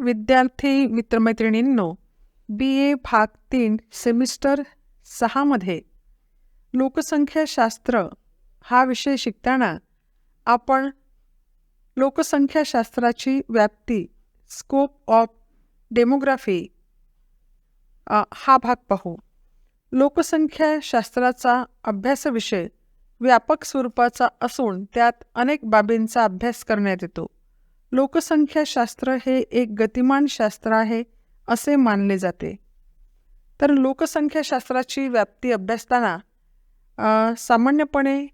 विद्यार्थी मित्रमैत्रिणींनो बी ए भाग तीन सेमिस्टर सहामध्ये लोकसंख्याशास्त्र हा विषय शिकताना आपण लोकसंख्याशास्त्राची व्याप्ती स्कोप ऑफ डेमोग्राफी हा भाग पाहू. लोकसंख्याशास्त्राचा अभ्यासविषय व्यापक स्वरूपाचा असून त्यात अनेक बाबींचा अभ्यास करण्यात येतो. लोकसंख्याशास्त्र हे एक गतिमान शास्त्र आहे असे मानले जाते. तर लोकसंख्याशास्त्राची व्याप्ती अभ्यासताना सामान्यपणे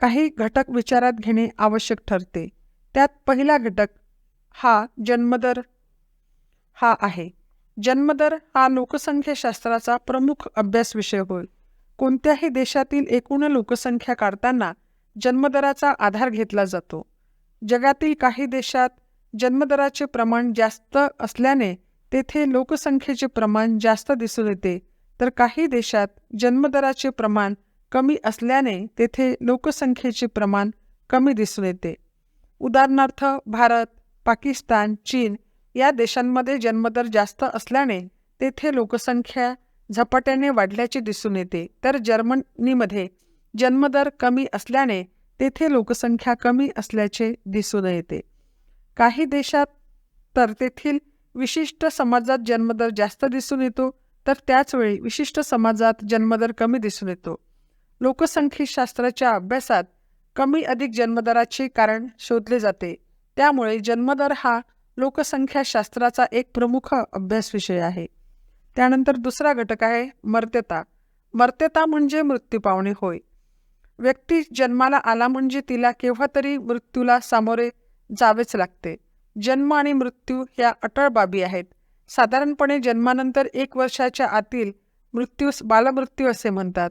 काही घटक विचारात घेणे आवश्यक ठरते. त्यात पहिला घटक हा जन्मदर हा आहे. जन्मदर हा लोकसंख्याशास्त्राचा प्रमुख अभ्यास विषय होय. कोणत्याही देशातील एकूण लोकसंख्या काढताना जन्मदराचा आधार घेतला जातो. जगातील काही देशात जन्मदराचे प्रमाण जास्त असल्याने तेथे लोकसंख्येचे प्रमाण जास्त दिसून येते. तर काही देशात जन्मदराचे प्रमाण कमी असल्याने तेथे लोकसंख्येचे प्रमाण कमी दिसून येते. उदाहरणार्थ भारत पाकिस्तान चीन या देशांमध्ये जन्मदर जास्त असल्याने तेथे लोकसंख्या झपाट्याने वाढल्याचे दिसून येते. तर जर्मनीमध्ये जन्मदर कमी असल्याने तेथे लोकसंख्या कमी असल्याचे दिसून येते. काही देशात तर तेथील विशिष्ट समाजात जन्मदर जास्त दिसून येतो तर त्याचवेळी विशिष्ट समाजात जन्मदर कमी दिसून येतो. लोकसंख्याशास्त्राच्या अभ्यासात कमी अधिक जन्मदराचे कारण शोधले जाते. त्यामुळे जन्मदर हा लोकसंख्याशास्त्राचा एक प्रमुख अभ्यास विषय आहे. त्यानंतर दुसरा घटक आहे मर्त्यता. मर्त्यता म्हणजे मृत्यू पावणे होय. व्यक्ती जन्माला आला म्हणजे तिला केव्हा तरी मृत्यूला सामोरे जावेच लागते. जन्म आणि मृत्यू ह्या अटळ बाबी आहेत. साधारणपणे जन्मानंतर एक वर्षाच्या आतील मृत्यूस बालमृत्यू असे म्हणतात.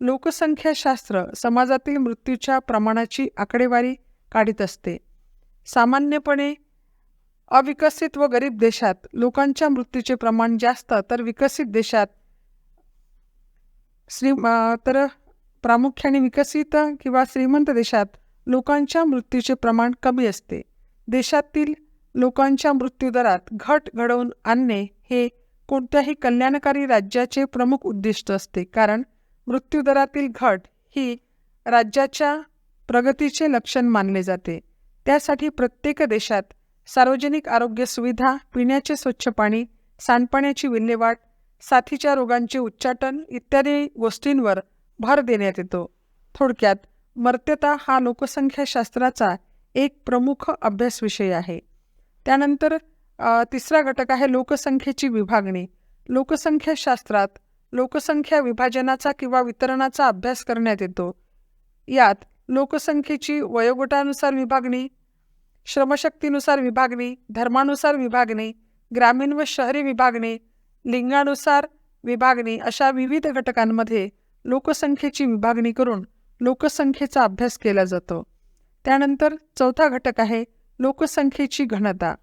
लोकसंख्याशास्त्र समाजातील मृत्यूच्या प्रमाणाची आकडेवारी काढीत असते. सामान्यपणे अविकसित व गरीब देशात लोकांच्या मृत्यूचे प्रमाण जास्त तर विकसित देशात श्री तर प्रामुख्याने विकसित किंवा श्रीमंत देशात लोकांच्या मृत्यूचे प्रमाण कमी असते. देशातील लोकांच्या मृत्यूदरात घट घडवून आणणे हे कोणत्याही कल्याणकारी राज्याचे प्रमुख उद्दिष्ट असते. कारण मृत्यूदरातील घट ही राज्याच्या प्रगतीचे लक्षण मानले जाते. त्यासाठी प्रत्येक देशात सार्वजनिक आरोग्य सुविधा पिण्याचे स्वच्छ पाणी सांडपाण्याची विल्हेवाट साथीच्या रोगांचे उच्चाटन इत्यादी गोष्टींवर भर देण्यात येतो. थोडक्यात मर्त्यता हा लोकसंख्याशास्त्राचा एक प्रमुख अभ्यास विषय आहे. त्यानंतर तिसरा घटक आहे लोकसंख्येची विभागणी. लोकसंख्याशास्त्रात लोकसंख्या विभाजनाचा किंवा वितरणाचा अभ्यास करण्यात येतो. यात लोकसंख्येची वयोगटानुसार विभागणी श्रमशक्तीनुसार विभागणी धर्मानुसार विभागणी ग्रामीण व शहरी विभागणी लिंगानुसार विभागणी अशा विविध घटकांमध्ये लोकसंख्येची विभागणी करून लोकसंख्येचा अभ्यास केला जातो. त्यानंतर चौथा घटक आहे लोकसंख्येची घनता.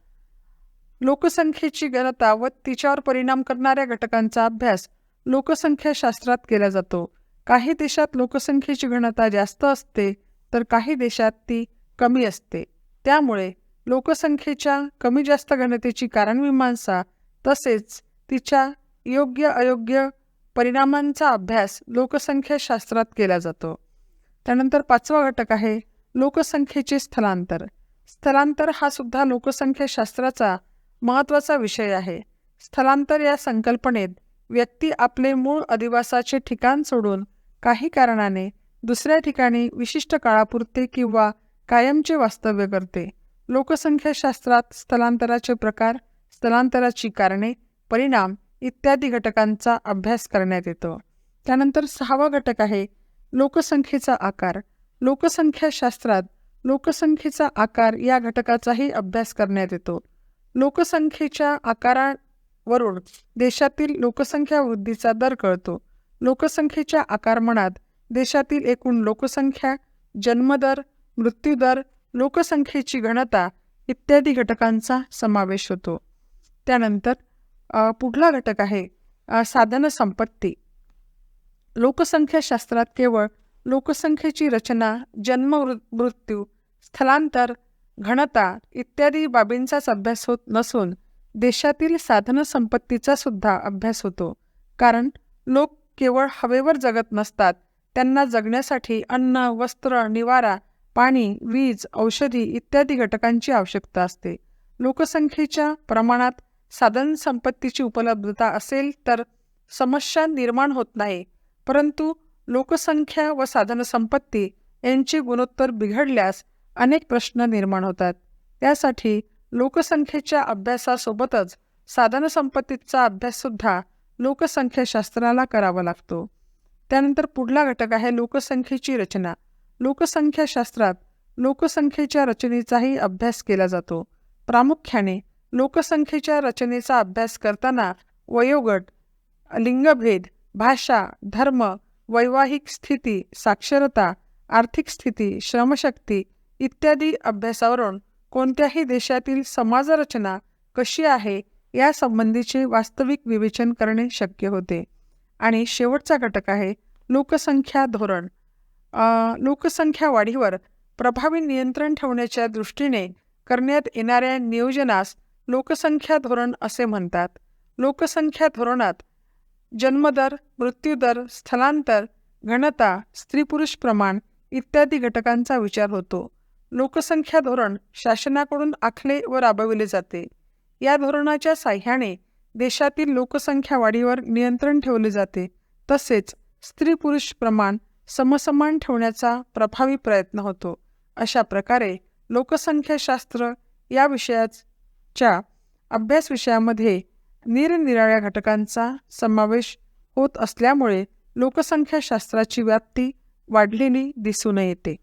लोकसंख्येची घनता व तिच्यावर परिणाम करणाऱ्या घटकांचा अभ्यास लोकसंख्याशास्त्रात केला जातो. काही देशात लोकसंख्येची घनता जास्त असते तर काही देशात ती कमी असते. त्यामुळे लोकसंख्येच्या कमी जास्त घनतेची कारणमीमांसा तसेच तिच्या योग्य अयोग्य परिणामांचा अभ्यास लोकसंख्याशास्त्रात केला जातो. त्यानंतर पाचवा घटक आहे लोकसंख्येचे स्थलांतर. स्थलांतर हा सुद्धा लोकसंख्याशास्त्राचा महत्त्वाचा विषय आहे. स्थलांतर या संकल्पनेत व्यक्ती आपले मूळ अधिवासाचे ठिकाण सोडून काही कारणाने दुसऱ्या ठिकाणी विशिष्ट काळापुरते किंवा कायमचे वास्तव्य करते. लोकसंख्याशास्त्रात स्थलांतराचे प्रकार स्थलांतराची कारणे परिणाम इत्यादी घटकांचा अभ्यास करण्यात येतो. त्यानंतर सहावा घटक आहे लोकसंख्येचा आकार. लोकसंख्याशास्त्रात लोकसंख्येचा आकार या घटकाचाही अभ्यास करण्यात येतो. लोकसंख्येच्या आकारावरून देशातील लोकसंख्या वृद्धीचा दर कळतो. लोकसंख्येच्या आकारमनात देशातील एकूण लोकसंख्या जन्मदर मृत्यूदर लोकसंख्येची घनता इत्यादी घटकांचा समावेश होतो. त्यानंतर पुढला घटक आहे साधन साधनसंपत्ती लोकसंख्याशास्त्रात केवळ लोकसंख्येची रचना जन्म मृत्यू स्थलांतर घनता इत्यादी बाबींचाच अभ्यास होत नसून देशातील साधनसंपत्तीचा सुद्धा अभ्यास होतो. कारण लोक केवळ हवेवर जगत नसतात त्यांना जगण्यासाठी अन्न वस्त्र निवारा पाणी वीज औषधी इत्यादी घटकांची आवश्यकता असते. लोकसंख्येच्या प्रमाणात साधनसंपत्तीची उपलब्धता असेल तर समस्या निर्माण होत नाही. परंतु लोकसंख्या व साधनसंपत्ती यांचे गुणोत्तर बिघडल्यास अनेक प्रश्न निर्माण होतात. त्यासाठी लोकसंख्येच्या अभ्यासासोबतच साधनसंपत्तीचा अभ्याससुद्धा लोकसंख्याशास्त्राला करावा लागतो. त्यानंतर पुढला घटक आहे लोकसंख्येची रचना. लोकसंख्याशास्त्रात लोकसंख्येच्या रचनेचाही अभ्यास केला जातो. प्रामुख्याने लोकसंख्येच्या रचनेचा अभ्यास करताना वयोगट लिंगभेद भाषा धर्म वैवाहिक स्थिती साक्षरता आर्थिक स्थिती श्रमशक्ती इत्यादी अभ्यासावरून कोणत्याही देशातील समाजरचना कशी आहे यासंबंधीचे वास्तविक विवेचन करणे शक्य होते. आणि शेवटचा घटक आहे लोकसंख्या धोरण. लोकसंख्या वाढीवर प्रभावी नियंत्रण ठेवण्याच्या दृष्टीने करण्यात येणाऱ्या नियोजनास लोकसंख्या धोरण असे म्हणतात. लोकसंख्या धोरणात जन्मदर मृत्यूदर स्थलांतर घनता स्त्री पुरुष प्रमाण इत्यादी घटकांचा विचार होतो. लोकसंख्या धोरण शासनाकडून आखले व राबविले जाते. या धोरणाच्या साह्याने देशातील लोकसंख्या वाढीवर नियंत्रण ठेवले जाते. तसेच स्त्री पुरुष प्रमाण समसमान ठेवण्याचा प्रभावी प्रयत्न होतो. अशा प्रकारे लोकसंख्याशास्त्र या च्या अभ्यास विषयामध्ये निरनिराळ्या घटकांचा समावेश होत असल्यामुळे लोकसंख्याशास्त्राची व्याप्ती वाढलेली दिसून येते.